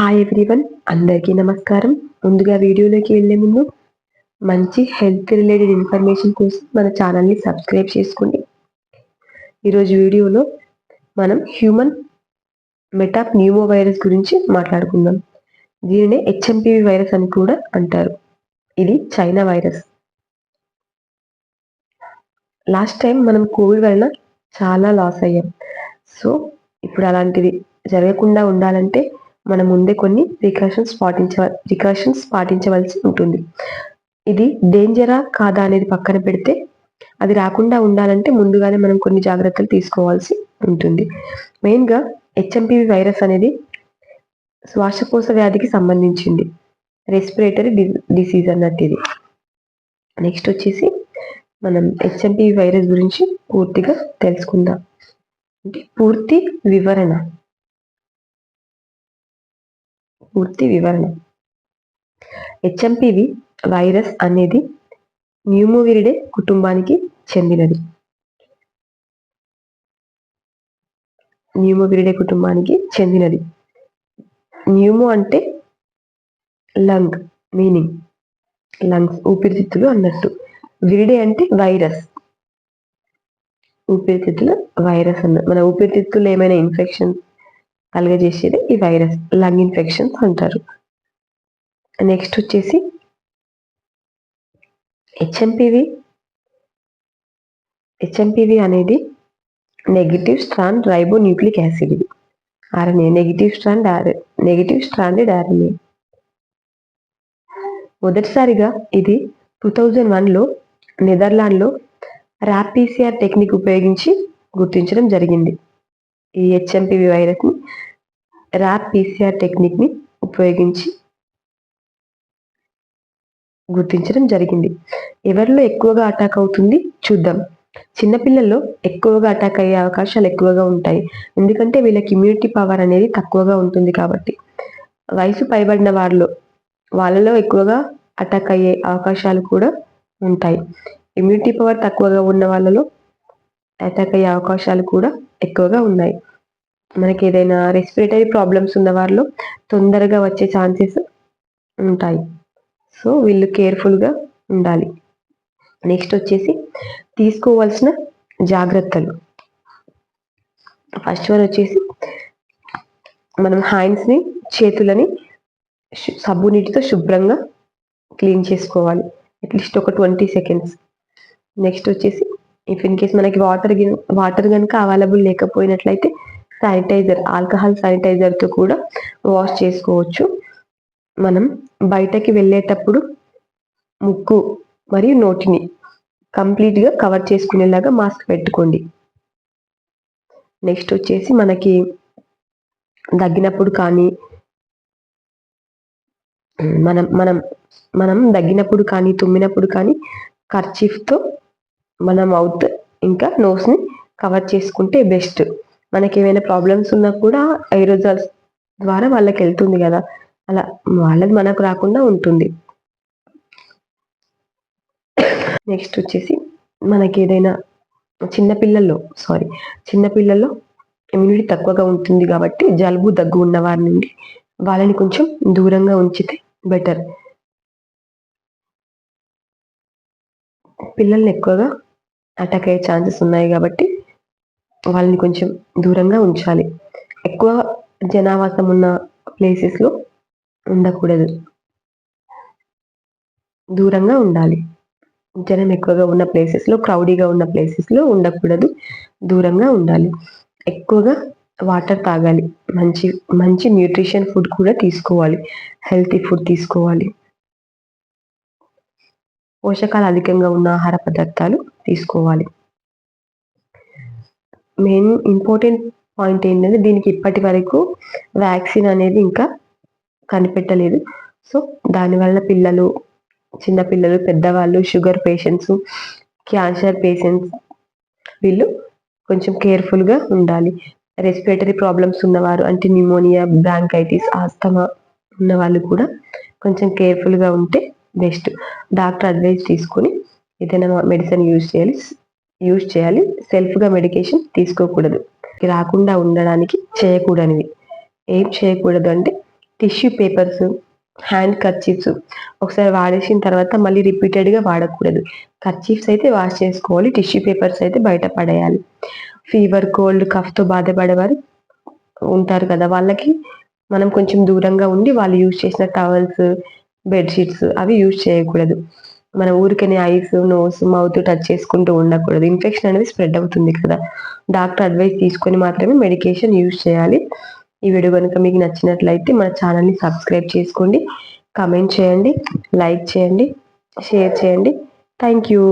Hi everyone అందరికీ నమస్కారం. ముందుగా వీడియోలోకి వెళ్ళే ముందు మంచి హెల్త్ రిలేటెడ్ ఇన్ఫర్మేషన్ కోసం మన ఛానల్ని సబ్స్క్రైబ్ చేసుకోండి. ఈరోజు వీడియోలో మనం హ్యూమన్ మెటాప్ న్యూమో వైరస్ గురించి మాట్లాడుకుందాం. దీనినే హెచ్ఎంపివి వైరస్ అని కూడా అంటారు. ఇది చైనా వైరస్ లాస్ట్ టైం మనం కోవిడ్ వలన చాలా లాస్ అయ్యాం. సో ఇప్పుడు అలాంటిది జరగకుండా ఉండాలంటే మనం ముందే కొన్ని ప్రికాషన్స్ పాటించ ప్రికాషన్స్ పాటించవలసి ఉంటుంది. ఇది డేంజరా కాదా అనేది పక్కన పెడితే అది రాకుండా ఉండాలంటే ముందుగానే మనం కొన్ని జాగ్రత్తలు తీసుకోవాల్సి ఉంటుంది. మెయిన్గా హెచ్ఎంపివి వైరస్ అనేది శ్వాసకోశ వ్యాధికి సంబంధించింది. రెస్పిరేటరీ డిసీజ్ అన్నట్టు ఇది. నెక్స్ట్ వచ్చేసి మనం హెచ్ఎంపివి వైరస్ గురించి పూర్తిగా తెలుసుకుందాం. అంటే పూర్తి వివరణ. పూర్తి వివరణ. హెచ్ఎంపివి వైరస్ అనేది న్యూమోవిరిడే కుటుంబానికి చెందినది. న్యూమోవిరిడే కుటుంబానికి చెందినది. న్యూమో అంటే లంగ్ మీనింగ్ లంగ్స్ ఊపిరితిత్తులు అన్నట్టు. విరిడే అంటే వైరస్ ఊపిరితిత్తులు వైరస్ అన్న మన ఊపిరితిత్తులు ఏమైనా ఇన్ఫెక్షన్ కలుగజేసేది ఈ వైరస్ లంగ్ ఇన్ఫెక్షన్స్ అంటారు. నెక్స్ట్ వచ్చేసి హెచ్ఎంపివి. హెచ్ఎంపివి అనేది negative strand ribo nucleic acid ఇది. RNA negative strand negative stranded RNA. మొదటిసారిగా ఇది టూ థౌజండ్ వన్లో నెదర్లాండ్లో ర్యాపీసీఆర్ టెక్నిక్ ఉపయోగించి గుర్తించడం జరిగింది. ఈ హెచ్ఎంపివి వైరస్ని ర్యాప్ పీసీఆర్ టెక్నిక్ని ఉపయోగించి గుర్తించడం జరిగింది. ఎవరిలో ఎక్కువగా అటాక్ అవుతుంది చూద్దాం. చిన్నపిల్లల్లో ఎక్కువగా అటాక్ అయ్యే అవకాశాలు ఎక్కువగా ఉంటాయి. ఎందుకంటే వీళ్ళకి ఇమ్యూనిటీ పవర్ అనేది తక్కువగా ఉంటుంది కాబట్టి. వయసు పైబడిన వారిలో వాళ్ళలో ఎక్కువగా అటాక్ అయ్యే అవకాశాలు కూడా ఉంటాయి. ఇమ్యూనిటీ పవర్ తక్కువగా ఉన్న వాళ్ళలో అటాక్ అయ్యే అవకాశాలు కూడా ఎక్కువగా ఉన్నాయి. మనకి ఏదైనా రెస్పిరేటరీ ప్రాబ్లమ్స్ ఉన్న వారిలో తొందరగా వచ్చే ఛాన్సెస్ ఉంటాయి. సో వీళ్ళు కేర్ఫుల్గా ఉండాలి. నెక్స్ట్ వచ్చేసి తీసుకోవాల్సిన జాగ్రత్తలు. ఫస్ట్ వన్ వచ్చేసి మనం హ్యాండ్స్ని చేతులని సబ్బు నీటితో శుభ్రంగా క్లీన్ చేసుకోవాలి. అట్లీస్ట్ ఒక ట్వంటీ సెకండ్స్ నెక్స్ట్ వచ్చేసి ఇఫ్ ఇన్ కేస్ మనకి వాటర్ వాటర్ కనుక అవైలబుల్ లేకపోయినట్లయితే శానిటైజర్ ఆల్కహాల్ శానిటైజర్తో కూడా వాష్ చేసుకోవచ్చు. మనం బయటకి వెళ్ళేటప్పుడు ముక్కు మరియు నోటిని కంప్లీట్గా కవర్ చేసుకునేలాగా మాస్క్ పెట్టుకోండి. నెక్స్ట్ వచ్చేసి మనకి దగ్గినప్పుడు కానీ మనం మనం మనం దగ్గినప్పుడు కానీ తుమ్మినప్పుడు కానీ కర్చీఫ్తో మన మౌత్ ఇంకా నోస్ని కవర్ చేసుకుంటే బెస్ట్ మనకి ఏమైనా ప్రాబ్లమ్స్ ఉన్నా కూడా ఐరోజాల్స్ ద్వారా వాళ్ళకి వెళ్తుంది కదా. అలా వాళ్ళది మనకు రాకుండా ఉంటుంది. నెక్స్ట్ వచ్చేసి మనకి ఏదైనా చిన్నపిల్లల్లో సారీ చిన్నపిల్లల్లో ఇమ్యూనిటీ తక్కువగా ఉంటుంది కాబట్టి జలుబు దగ్గు ఉన్న వారి నుండి వాళ్ళని కొంచెం దూరంగా ఉంచితే బెటర్ పిల్లల్ని ఎక్కువగా అటాక్ అయ్యే ఛాన్సెస్ ఉన్నాయి కాబట్టి వాళ్ళని కొంచెం దూరంగా ఉంచాలి. ఎక్కువ జనావాసం ఉన్న ప్లేసెస్లో ఉండకూడదు. దూరంగా ఉండాలి. జనం ఎక్కువగా ఉన్న ప్లేసెస్లో క్రౌడీగా ఉన్న ప్లేసెస్లో ఉండకూడదు. దూరంగా ఉండాలి. ఎక్కువగా వాటర్ తాగాలి. మంచి మంచి న్యూట్రిషన్ ఫుడ్ కూడా తీసుకోవాలి. హెల్తీ ఫుడ్ తీసుకోవాలి. పోషకాలు అధికంగా ఉన్న ఆహార పదార్థాలు తీసుకోవాలి. మెయిన్ ఇంపార్టెంట్ పాయింట్ ఏంటంటే దీనికి ఇప్పటి వరకు వ్యాక్సిన్ అనేది ఇంకా కనిపెట్టలేదు. సో దానివల్ల పిల్లలు చిన్నపిల్లలు పెద్దవాళ్ళు షుగర్ పేషెంట్స్ క్యాన్సర్ పేషెంట్స్ వీళ్ళు కొంచెం కేర్ఫుల్గా ఉండాలి. రెస్పిరేటరీ ప్రాబ్లమ్స్ ఉన్నవారు అంటే న్యూమోనియా బ్రాంకైటిస్ ఆస్తమా ఉన్న వాళ్ళు కూడా కొంచెం కేర్ఫుల్గా ఉంటే బెస్ట్. డాక్టర్ అడ్వైస్ తీసుకొని ఏదైనా మెడిసిన్ యూజ్ చేయాలి యూజ్ చేయాలి. సెల్ఫ్గా మెడికేషన్ తీసుకోకూడదు. రాకుండా ఉండడానికి చేయకూడనివి. ఏం చేయకూడదు అంటే టిష్యూ పేపర్స్ హ్యాండ్ కర్చీఫ్స్ ఒకసారి వాడేసిన తర్వాత మళ్ళీ రిపీటెడ్గా వాడకూడదు. కర్చీఫ్స్ అయితే వాష్ చేసుకోవాలి టిష్యూ పేపర్స్ అయితే బయట పడేయాలి. ఫీవర్ కోల్డ్ కఫ్తో బాధపడేవారు ఉంటారు కదా వాళ్ళకి మనం కొంచెం దూరంగా ఉండి వాళ్ళు యూజ్ చేసిన టవల్స్ బెడ్షీట్స్ అవి యూజ్ చేయకూడదు. మన ఊరికనే ఐస్ నోస్ మౌత్ టచ్ చేసుకుంటూ ఉండకూడదు. ఇన్ఫెక్షన్ అనేది స్ప్రెడ్ అవుతుంది కదా. డాక్టర్ అడ్వైస్ తీసుకొని మాత్రమే మెడికేషన్ యూజ్ చేయాలి. ఈ వీడియో కనుక మీకు నచ్చినట్లయితే మన ఛానల్ని సబ్స్క్రైబ్ చేసుకోండి. కమెంట్ చేయండి లైక్ చేయండి షేర్ చేయండి. Thank you.